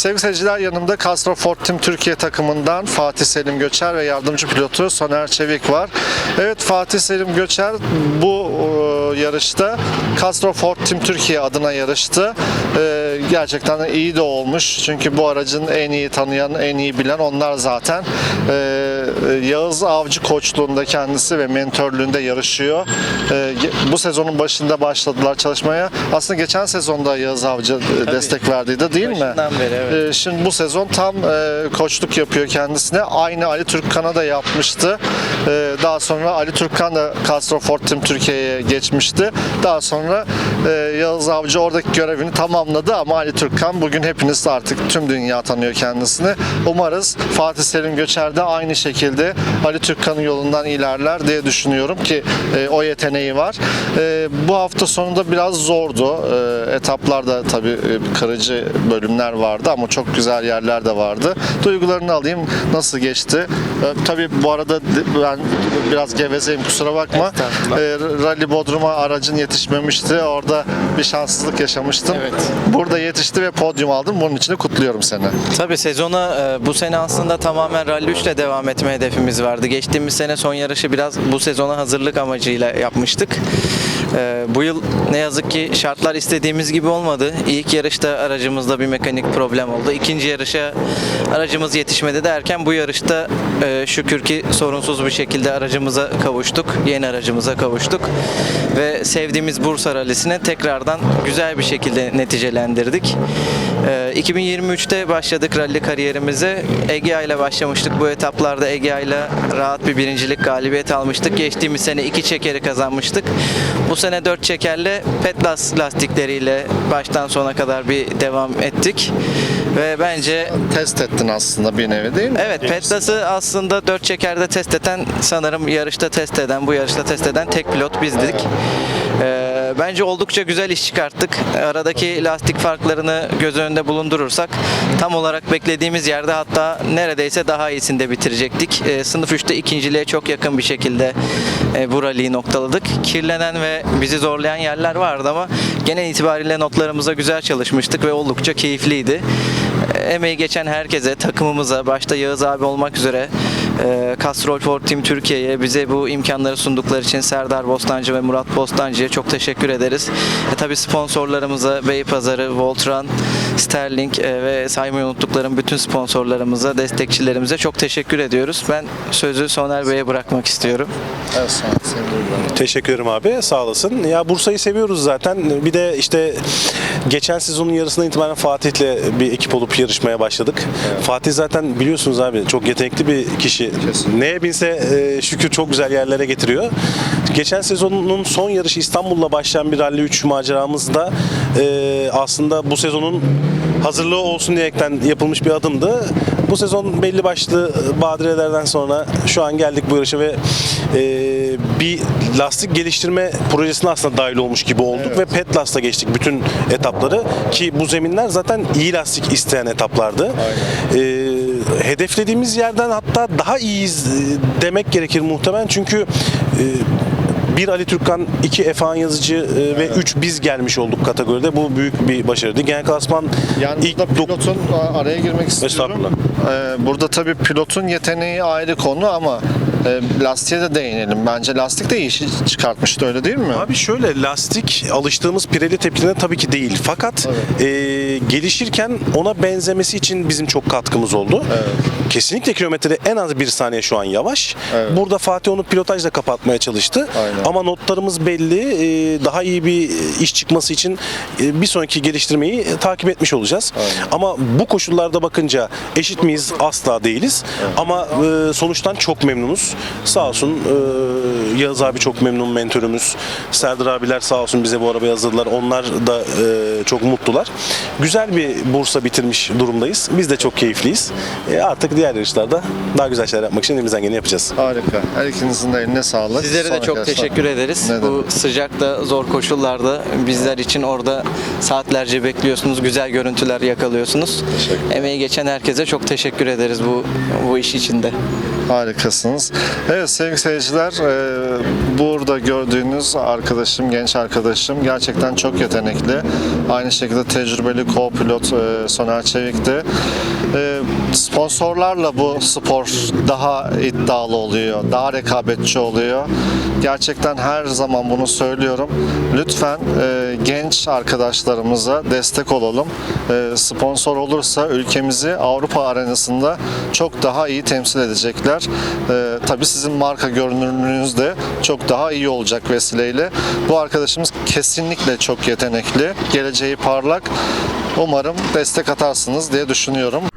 Sevgili seyirciler yanımda Castro Ford Team Türkiye takımından Fatih Selim Göçer ve yardımcı pilotu Soner Çevik var. Evet Fatih Selim Göçer bu e, yarışta Castro Ford Team Türkiye adına yarıştı. E, gerçekten iyi de olmuş. Çünkü bu aracın en iyi tanıyan, en iyi bilen onlar zaten. E, Yağız Avcı koçluğunda kendisi ve mentörlüğünde yarışıyor. E, bu sezonun başında başladılar çalışmaya. Aslında geçen sezonda Yağız Avcı e, destek verdiydi değil mi? Başından beri, evet. Ee, Şimdi bu sezon tam e, koçluk yapıyor kendisine. Aynı Ali Türkkan'a da yapmıştı. Ee, daha sonra Ali Türkkan da Castro Ford Team Türkiye'ye geçmişti. Daha sonra e, Avcı oradaki görevini tamamladı ama Ali Türkkan bugün hepiniz artık tüm dünya tanıyor kendisini. Umarız Fatih Selim Göçer de aynı şekilde Ali Türkkan'ın yolundan ilerler diye düşünüyorum ki e, o yeteneği var. E, bu hafta sonunda biraz zordu. Etaplarda tabii kırıcı bölümler vardı ama çok güzel yerler de vardı. Duygularını alayım. Nasıl geçti? E, tabii bu arada ben biraz gevezeyim kusura bakma. E, Rally Bodrum'a aracın yetişmemişti. Orada bir şanssızlık yaşamıştın. Evet. Burada yetişti ve podyum aldın. Bunun için de kutluyorum seni. Tabii sezona e, bu sene aslında tamamen Rally 3 ile devam etme hedefimiz vardı. Geçtiğimiz sene son yarışı biraz bu sezona hazırlık amacıyla yapmıştık. E, Bu yıl ne yazık ki şartlar istediğimiz gibi olmadı. İlk yarışta aracımızda bir mekanik problem oldu. İkinci yarışa aracımız yetişmedi derken bu yarışta e, şükür ki sorunsuz bir şekilde aracımıza kavuştuk. Yeni aracımıza kavuştuk. Ve sevdiğimiz Bursa Rally'sine tekrardan güzel bir şekilde neticelendirdik. Ee, 2023'te başladık rally kariyerimize. Egea ile başlamıştık. Bu etaplarda Egea ile rahat bir birincilik galibiyet almıştık. Geçtiğimiz sene iki çekeri kazanmıştık. Bu sene dört çekerle Petlas lastikleriyle baştan sona kadar bir devam ettik. Ve bence Test ettin aslında bir nevi değil mi? Evet Petlas'ı aslında dört çekerde test eden sanırım yarışta test eden bu yarışta test eden tek pilot bizdik. Ee, bence oldukça güzel iş çıkarttık. Aradaki lastik farklarını göz önünde bulundurursak tam olarak beklediğimiz yerde hatta neredeyse daha iyisinde bitirecektik. Ee, sınıf 3'te ikinciliğe çok yakın bir şekilde e, bu noktaladık. Kirlenen ve bizi zorlayan yerler vardı ama genel itibariyle notlarımıza güzel çalışmıştık ve oldukça keyifliydi. Emeği geçen herkese, takımımıza, başta Yağız abi olmak üzere e, Castrol Ford Team Türkiye'ye bize bu imkanları sundukları için Serdar Bostancı ve Murat Bostancı'ya çok teşekkür ederiz. E, tabii sponsorlarımıza Beypazarı, Voltran, Sterling e, ve saymayı unuttuklarım bütün sponsorlarımıza, destekçilerimize çok teşekkür ediyoruz. Ben sözü Soner Bey'e bırakmak istiyorum. Evet, sağ. Teşekkür ederim abi. Sağ olasın. Ya Bursa'yı seviyoruz zaten. Bir de işte geçen sezonun yarısından itibaren Fatih'le bir ekip olup yarışmaya başladık. Fatih zaten biliyorsunuz abi çok yetenekli bir kişi. Neye binse e, şükür çok güzel yerlere getiriyor. Geçen sezonun son yarışı İstanbul'la başlayan bir Rally 3 maceramızda e, aslında bu sezonun hazırlığı olsun diyerekten yapılmış bir adımdı. Bu sezon belli başlı badirelerden sonra şu an geldik bu yarışa ve e, bir lastik geliştirme projesine aslında dahil olmuş gibi olduk ve Petlas'ta geçtik bütün etapları ki bu zeminler zaten iyi lastik isteyen etaplardı. E, hedeflediğimiz yerden hatta daha iyiyiz e, demek gerekir muhtemelen çünkü e, bir Ali Türkkan, iki Efan Yazıcı e, ve üç biz gelmiş olduk kategoride. Bu büyük bir başarıydı. Genel klasman Yani ilk burada pilotun araya girmek istiyorum. Ee, burada tabii pilotun yeteneği ayrı konu ama e, lastiğe de değinelim. Bence lastik de iyi çıkartmıştı öyle değil mi? Abi şöyle lastik alıştığımız Pirelli tepkilerine tabii ki değil. Fakat e, gelişirken ona benzemesi için bizim çok katkımız oldu. Kesinlikle kilometrede en az bir saniye şu an yavaş. Evet. Burada Fatih onu pilotajla kapatmaya çalıştı. Aynen. Ama notlarımız belli. E, daha iyi bir iş çıkması için e, bir sonraki geliştirmeyi e, takip etmiş olacağız. Ama bu koşullarda bakınca eşit miyiz? Asla değiliz. Ama e, sonuçtan çok memnunuz. Sağ olsun e, Yağız abi çok memnun mentörümüz. Serdar abiler sağ olsun bize bu arabayı hazırladılar. Onlar da e, çok mutlular. Güzel bir Bursa bitirmiş durumdayız. Biz de çok keyifliyiz. E, artık diğer yarışlarda daha güzel şeyler yapmak için elimizden geleni yapacağız. Harika. Her ikinizin de eline sağlık. Sizlere de Sonraki çok yarışlar. teşekkür ederiz. Ne Bu demek. sıcakta, zor koşullarda bizler için orada saatlerce bekliyorsunuz, güzel görüntüler yakalıyorsunuz. Emeği geçen herkese çok teşekkür ederiz bu bu iş içinde. Harikasınız. Evet sevgili seyirciler, e, burada gördüğünüz arkadaşım, genç arkadaşım gerçekten çok yetenekli. Aynı şekilde tecrübeli co-pilot e, Soner Çevik de. Sponsorlarla bu spor daha iddialı oluyor, daha rekabetçi oluyor. Gerçekten her zaman bunu söylüyorum. Lütfen e, genç arkadaşlarımıza destek olalım. E, sponsor olursa ülkemizi Avrupa arenasında çok daha iyi temsil edecekler. E, tabii sizin marka görünürlüğünüz de çok daha iyi olacak vesileyle. Bu arkadaşımız kesinlikle çok yetenekli, geleceği parlak. Umarım destek atarsınız diye düşünüyorum.